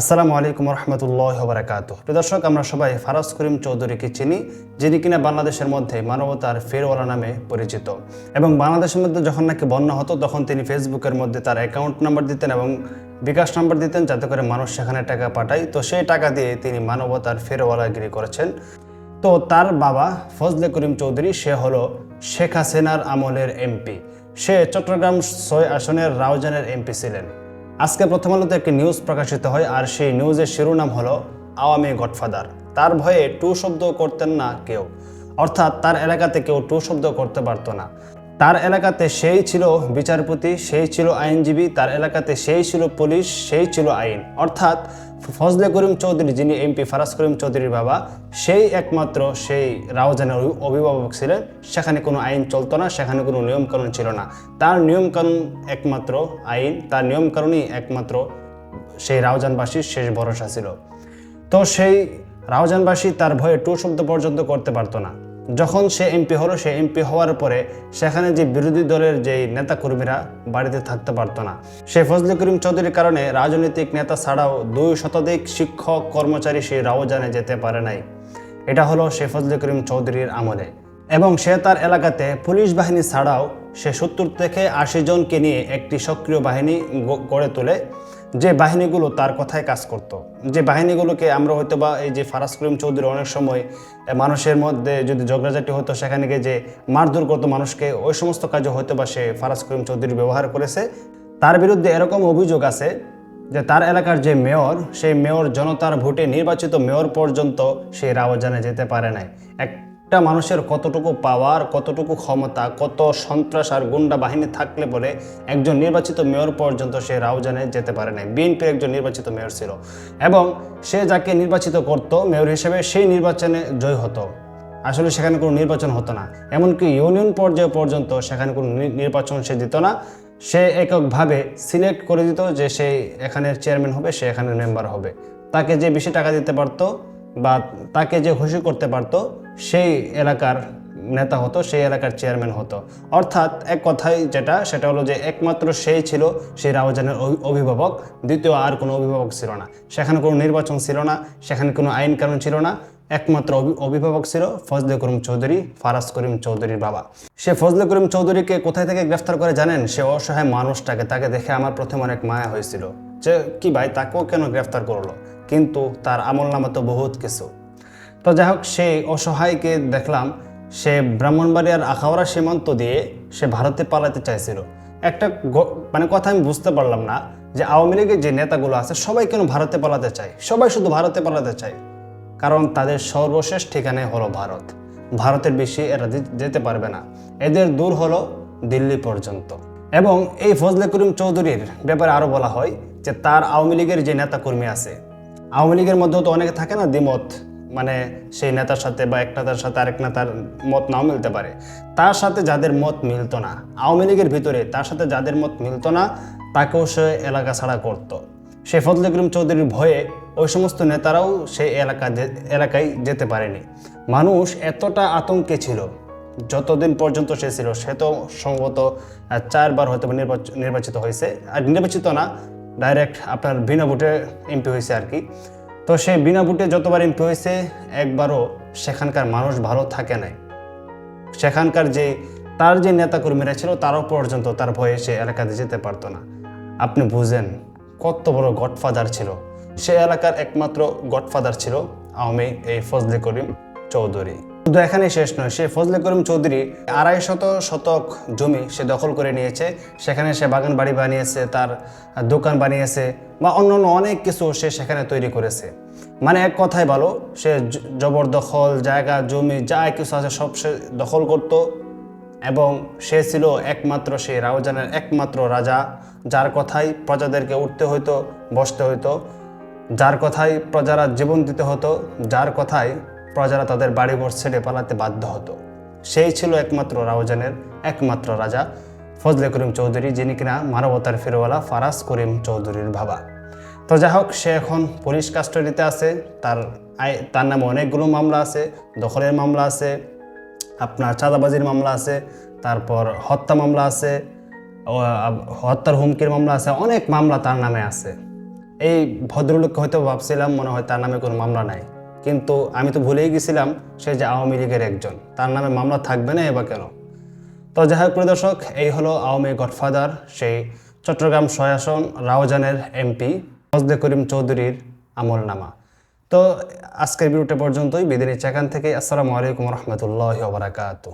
আসসালামু আলাইকুম রহমতুল্লাহ বারাকাত দর্শক, আমরা সবাই ফারাজ করিম চৌধুরীকে চিনি, যিনি কিনা বাংলাদেশের মধ্যে মানবতার ফেরওয়ালা নামে পরিচিত। এবং বাংলাদেশের মধ্যে যখন নাকি বন্যা হতো, তখন তিনি ফেসবুকের মধ্যে তার অ্যাকাউন্ট নাম্বার দিতেন এবং বিকাশ নাম্বার দিতেন, যাতে করে মানুষ সেখানে টাকা পাঠায়। তো সেই টাকা দিয়ে তিনি মানবতার ফেরওয়ালাগিরি করেছেন। তো তার বাবা ফজলে করিম চৌধুরী, সে হলো শেখ হাসিনার আমলের এমপি। সে চট্টগ্রাম ছয় আসনের রাউজানের এমপি ছিলেন। আজকে প্রথম আলোতে একটি নিউজ প্রকাশিত হয়, আর সেই নিউজের শিরোনাম হলো আওয়ামী গডফাদার। তার ভয়ে টু শব্দ করতেন না কেউ। অর্থাৎ তার এলাকাতে কেউ টু শব্দ করতে পারত না। তার এলাকাতে সেই ছিল বিচারপতি, সেই ছিল আইনজীবী, তার এলাকাতে সেই ছিল পুলিশ, সেই ছিল আইন। অর্থাৎ ফজলে করিম চৌধুরী, যিনি এমপি ফারাজ করিম চৌধুরীর বাবা, সেই একমাত্র সেই রাউজানের অভি- অভিভাবক ছিলেন। সেখানে কোনো আইন চলতো না, সেখানে কোনো নিয়মকানুন ছিল না। তার নিয়মকানুন একমাত্র আইন, তার নিয়মকানুনই একমাত্র সেই রাউজানবাসীর শেষ ভরসা ছিল। তো সেই রাউজানবাসী তার ভয়ে টু শব্দ পর্যন্ত করতে পারতো না। যখন সে এমপি হলো, সে এমপি হওয়ার পরে সেখানে যে বিরোধী দলের যে নেতাকর্মীরা বাড়িতে থাকতে পারতো না। সে ফজলে করিম চৌধুরীর কারণে রাজনৈতিক নেতা ছাড়াও দুই শতাধিক শিক্ষক কর্মচারী সেই রাওজানে যেতে পারে নাই। এটা হলো সে ফজলে করিম চৌধুরীর আমলে। এবং সে তার এলাকাতে পুলিশ বাহিনী ছাড়াও সে সত্তর থেকে আশি জনকে নিয়ে একটি সক্রিয় বাহিনী গড়ে তোলে, যে বাহিনীগুলো তার কথায় কাজ করত। যে বাহিনীগুলোকে আমরা হয়তো বা এই যে ফারাজ করিম চৌধুরী অনেক সময় মানুষের মধ্যে যদি ঝগড়াঝাটি হতো, সেখানে গিয়ে যে মারধর করতো মানুষকে ওই সমস্ত কাজে হয়তো বা সে ফারাজ করিম চৌধুরী ব্যবহার করেছে তার বিরুদ্ধে এরকম অভিযোগ আছে যে তার এলাকার যে মেয়র, সেই মেয়র জনতার ভোটে নির্বাচিত মেয়র পর্যন্ত সেই রাওয়াজানে যেতে পারে নাই একটা মানুষের কতটুকু পাওয়ার কতটুকু ক্ষমতা, কত সন্ত্রাস আর গুন্ডা বাহিনী থাকলে পরে একজন নির্বাচিত মেয়র পর্যন্ত সে রাউজানে যেতে পারে নাই। বিএনপির একজন নির্বাচিত মেয়র ছিল। এবং সে যাকে নির্বাচিত করত মেয়র হিসেবে সেই নির্বাচনে জয় হতো। আসলে সেখানে কোনো নির্বাচন হতো না। এমনকি ইউনিয়ন পর্যায়ে পর্যন্ত সেখানে কোনো নির্বাচন সে দিত না। সে এককভাবে সিলেক্ট করে দিত যে সে এখানের চেয়ারম্যান হবে, সে এখানের মেম্বার হবে। তাকে যে বেশি টাকা দিতে পারতো বা তাকে যে খুশি করতে পারতো সেই এলাকার নেতা হতো, সেই এলাকার চেয়ারম্যান হতো। অর্থাৎ এক কথায় যেটা, সেটা হলো যে একমাত্র সেই ছিল সেই রাউজানের অভি- অভিভাবক, দ্বিতীয় আর কোনো অভিভাবক ছিল না। সেখানে কোনো নির্বাচন ছিল না, সেখানে কোনো আইন কানুন ছিল না, একমাত্র অভি- অভিভাবক ছিল ফজলে করিম চৌধুরী, ফারাজ করিম চৌধুরীর বাবা। সে ফজলে করিম চৌধুরীকে কোথায় থেকে গ্রেফতার করে জানেন? সে অসহায় মানুষটাকে তাকে দেখে আমার প্রথম অনেক মায়া হয়েছিল। যে, কি ভাই, তাকেও কেন গ্রেফতার করল? কিন্তু তার আমল নামা তো বহুত কিছু। তো যাই হোক, সেই অসহায়কে দেখলাম, সে ব্রাহ্মণবাড়িয়ার আখাউড়া সীমান্ত দিয়ে সে ভারতে পালাতে চাইছিল। একটা মানে কথা আমি বুঝতে পারলাম না যে আওয়ামী লীগের যে নেতাগুলো আছে, সবাই কেন ভারতে পালাতে চায়? সবাই শুধু ভারতে পালাতে চায়। কারণ তাদের সর্বশেষ ঠিকানায় হলো ভারত। ভারতের বেশি এরা যেতে পারবে না। এদের দূর হলো দিল্লি পর্যন্ত। এবং এই ফজলে করিম চৌধুরীর ব্যাপারে আরও বলা হয় যে, তার আওয়ামী লীগের যে নেতাকর্মী আছে, আওয়ামী লীগের মধ্যেও তো অনেকে থাকে না দ্বিমত। মানে সেই নেতার সাথে বা এক নেতার সাথে আরেক নেতার মত নাও মিলতে পারে। তার সাথে যাদের মত মিলতো না, আওয়ামী লীগের ভিতরে তার সাথে যাদের মত মিলতো না, তাকেও সে এলাকা ছাড়া করতো। সে ফজলে করিম চৌধুরীর ভয়ে ওই সমস্ত নেতারাও সেই এলাকা এলাকায় যেতে পারেনি। মানুষ এতটা আতঙ্কে ছিল, যতদিন পর্যন্ত সে ছিল, সে তো সম্ভবত চারবার হয়তো নির্বাচিত হয়েছে। আর নির্বাচিত না ডাইরেক্ট আপনার বিনা ভোটে এমপি হয়েছে আর কি। তো সে বিনা বুটে যতবার এমপি হয়েছে, একবারও সেখানকার মানুষ ভালো থাকে নাই। সেখানকার যে, তার যে নেতাকর্মীরা ছিল, তারও পর্যন্ত তার ভয়ে সে এলাকাতে যেতে পারতো না। আপনি বুঝেন কত বড় গডফাদার ছিল। সে এলাকার একমাত্র গডফাদার ছিল আওয়ামী এই ফজলে করিম চৌধুরী। শুধু এখানে শেষ নয়, সে ফজলে করিম চৌধুরী আড়াই শত শতক জমি সে দখল করে নিয়েছে। সেখানে সে বাগান বাড়ি বানিয়েছে, তার দোকান বানিয়েছে বা অন্যান্য অনেক কিছু সে সেখানে তৈরি করেছে। মানে এক কথায় ভালো সে জবরদখল, জায়গা, জমি, যা কিছু আছে সব সে দখল করত এবং সে ছিল একমাত্র সেই রাউজানের একমাত্র রাজা, যার কথাই প্রজাদেরকে উঠতে হইতো, বসতে হইতো। যার কথাই প্রজারা জীবন দিতে হতো, যার কথাই প্রজারা তাদের বাড়িঘর ছেড়ে পালাতে বাধ্য হতো। সেই ছিল একমাত্র রাউজানের একমাত্র রাজা ফজলে করিম চৌধুরী, যিনি কিনা মানবতার ফিরওয়ালা ফারাজ করিম চৌধুরীর বাবা। তো যাই হোক, সে এখন পুলিশ কাস্টডিতে আছে। তার তার নামে অনেকগুলো মামলা আছে। দখলের মামলা আছে, আপনার চাঁদাবাজির মামলা আছে, তারপর হত্যা মামলা আছে হত্যার হুমকির মামলা আছে, অনেক মামলা তার নামে আছে। এই ভদ্রলোককে হয়তো ভাবছিলাম, মনে হয় তার নামে কোনো মামলা নাই। কিন্তু আমি তো ভুলেই গেছিলাম সে যে আওয়ামী লীগের একজন। তার নামে মামলা থাকবে না এবার কেন? তো যাই হোক প্রদর্শক এই হলো আওয়ামী গডফাদার, সেই চট্টগ্রাম সয়াসন রাওজানের এমপি ফজলে করিম চৌধুরীর আমল নামা তো আজকের ভিডিওটা পর্যন্তই। বিদিনী চাকান থেকে। আসসালামু আলাইকুম রহমতুল্লাহ বারাকাতু